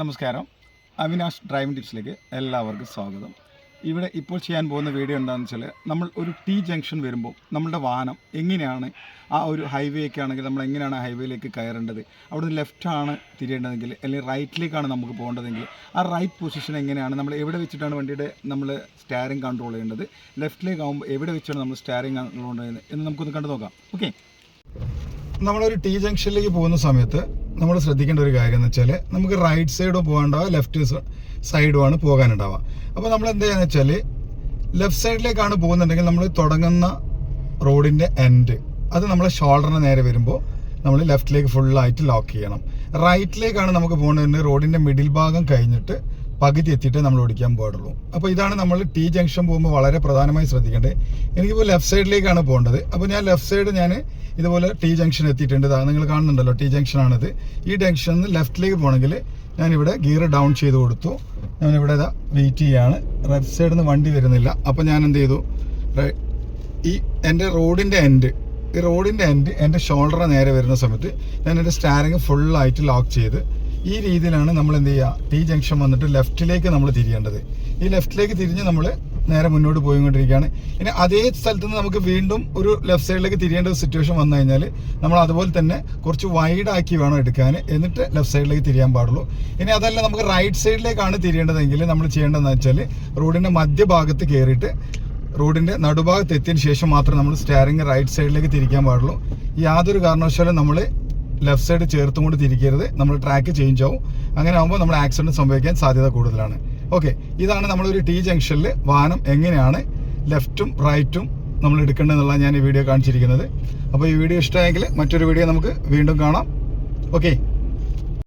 നമസ്കാരം. അവിനാഷ് ഡ്രൈവിംഗ് ടിപ്സിലേക്ക് എല്ലാവർക്കും സ്വാഗതം. ഇവിടെ ഇപ്പോൾ ചെയ്യാൻ പോകുന്ന വീഡിയോ എന്താണെന്ന് വെച്ചാൽ നമ്മൾ ഒരു ടി ജംഗ്ഷൻ വരുമ്പോൾ നമ്മളുടെ വാഹനം എങ്ങനെയാണ് ആ ഒരു ഹൈവേക്ക് ആണെങ്കിൽ നമ്മൾ എങ്ങനെയാണ് ഹൈവേയിലേക്ക് കയറേണ്ടത്? അവിടെ നിന്ന് ലെഫ്റ്റാണ് തിരിയേണ്ടതെങ്കിൽ അല്ലെങ്കിൽ റൈറ്റിലേക്കാണ് നമുക്ക് പോകേണ്ടതെങ്കിൽ ആ റൈറ്റ് പൊസിഷൻ എങ്ങനെയാണ്? നമ്മൾ എവിടെ വെച്ചിട്ടാണ് വണ്ടിയുടെ നമ്മൾ സ്റ്റാരിങ് കൺട്രോൾ ചെയ്യേണ്ടത്? ലെഫ്റ്റിലേക്ക് ആകുമ്പോൾ എവിടെ വെച്ചാണ് നമ്മൾ സ്റ്റാരിങ് കൺട്രോൾ ചെയ്യുന്നത് എന്ന് നമുക്കൊന്ന് കണ്ടു നോക്കാം. ഓക്കെ നമ്മളൊരു ടി ജംഗ്ഷനിലേക്ക് പോകുന്ന സമയത്ത് നമ്മൾ ശ്രദ്ധിക്കേണ്ട ഒരു കാര്യം എന്ന് വെച്ചാൽ നമുക്ക് റൈറ്റ് സൈഡോ പോകാണ്ടാവുക ലെഫ്റ്റ് ആണ് പോകാനുണ്ടാവുക അപ്പോൾ നമ്മൾ എന്താ ചെയ്യുക വെച്ചാൽ ലെഫ്റ്റ് സൈഡിലേക്കാണ് പോകുന്നുണ്ടെങ്കിൽ നമ്മൾ തുടങ്ങുന്ന റോഡിന്റെ എൻഡ് അത് നമ്മൾ ഷോൾഡറിന് നേരെ വരുമ്പോൾ നമ്മൾ ലെഫ്റ്റിലേക്ക് ഫുള്ളായിട്ട് ലോക്ക് ചെയ്യണം. റൈറ്റിലേക്കാണ് നമുക്ക് പോകുന്നതെങ്കിൽ റോഡിന്റെ മിഡിൽ ഭാഗം കഴിഞ്ഞിട്ട് പകുതി എത്തിയിട്ട് നമ്മൾ ഓടിക്കാൻ പാടുള്ളൂ. അപ്പോൾ ഇതാണ് നമ്മൾ ടി ജംഗ്ഷൻ പോകുമ്പോൾ വളരെ പ്രധാനമായി ശ്രദ്ധിക്കേണ്ടത്. എനിക്കിപ്പോൾ ലെഫ്റ്റ് സൈഡിലേക്കാണ് പോകേണ്ടത്. അപ്പോൾ ഞാൻ ലെഫ്റ്റ് സൈഡ് ഞാൻ ഇതുപോലെ ടി ജംഗ്ഷൻ എത്തിയിട്ടുണ്ട്. നിങ്ങൾ കാണുന്നുണ്ടല്ലോ ടി ജംഗ്ഷനാണിത് ഈ ജംഗ്ഷനിൽ നിന്ന് ലെഫ്റ്റിലേക്ക് പോകണമെങ്കിൽ ഞാനിവിടെ ഗിയർ ഡൗൺ ചെയ്ത് കൊടുത്തു. ഞാനിവിടെ ഇതാ വെയിറ്റ് ചെയ്യാണ്. റൈറ്റ് സൈഡിൽ നിന്ന് വണ്ടി വരുന്നില്ല. അപ്പോൾ ഞാൻ എന്ത് ചെയ്തു? ഈ എന്റെ റോഡിന്റെ എൻഡ് ഈ റോഡിന്റെ എൻഡ് എന്റെ ഷോൾഡറിന് നേരെ വരുന്ന സമയത്ത് ഞാൻ എന്റെ സ്റ്റാരിങ് ഫുള്ളായിട്ട് ലോക്ക് ചെയ്ത് ഈ രീതിയിലാണ് നമ്മൾ എന്ത് ചെയ്യുക? ടി ജംഗ്ഷൻ വന്നിട്ട് ലെഫ്റ്റിലേക്ക് നമ്മൾ തിരിയേണ്ടത്. ഈ ലെഫ്റ്റിലേക്ക് തിരിഞ്ഞ് നമ്മൾ നേരെ മുന്നോട്ട് പോയിക്കൊണ്ടിരിക്കുകയാണ്. ഇനി അതേ സ്ഥലത്ത് നിന്ന് നമുക്ക് വീണ്ടും ഒരു ലെഫ്റ്റ് സൈഡിലേക്ക് തിരിയേണ്ട സിറ്റുവേഷൻ വന്നു കഴിഞ്ഞാൽ നമ്മൾ അതുപോലെ തന്നെ കുറച്ച് വൈഡ് ആക്കി വേണം എടുക്കാൻ. എന്നിട്ട് ലെഫ്റ്റ് സൈഡിലേക്ക് തിരിയാൻ പാടുള്ളൂ. ഇനി അതല്ല നമുക്ക് റൈറ്റ് സൈഡിലേക്കാണ് തിരിയേണ്ടതെങ്കിൽ നമ്മൾ ചെയ്യേണ്ടതെന്ന് വെച്ചാൽ റോഡിന്റെ മധ്യഭാഗത്ത് കയറിയിട്ട് റോഡിന്റെ നടുഭാഗത്ത് എത്തിയതിന് ശേഷം മാത്രമേ നമ്മൾ സ്റ്റാരിങ് റൈറ്റ് സൈഡിലേക്ക് തിരിക്കാൻ പാടുള്ളൂ. യാതൊരു കാരണവശാലും നമ്മൾ ലെഫ്റ്റ് സൈഡ് ചേർത്തും കൊണ്ട് തിരിക്കരുത്. നമ്മൾ ട്രാക്ക് ചേഞ്ച് ആവും. അങ്ങനെ ആകുമ്പോൾ നമ്മൾ ആക്സിഡന്റ് സംഭവിക്കാൻ സാധ്യത കൂടുതലാണ്. ഓക്കെ ഇതാണ് നമ്മളൊരു ടി ജംഗ്ഷനിൽ വാഹനം എങ്ങനെയാണ് ലെഫ്റ്റും റൈറ്റും നമ്മൾ എടുക്കേണ്ടതെന്നുള്ള ഞാൻ ഈ വീഡിയോ കാണിച്ചിരിക്കുന്നത്. അപ്പോൾ ഈ വീഡിയോ ഇഷ്ടമായെങ്കിൽ മറ്റൊരു വീഡിയോ നമുക്ക് വീണ്ടും കാണാം. ഓക്കെ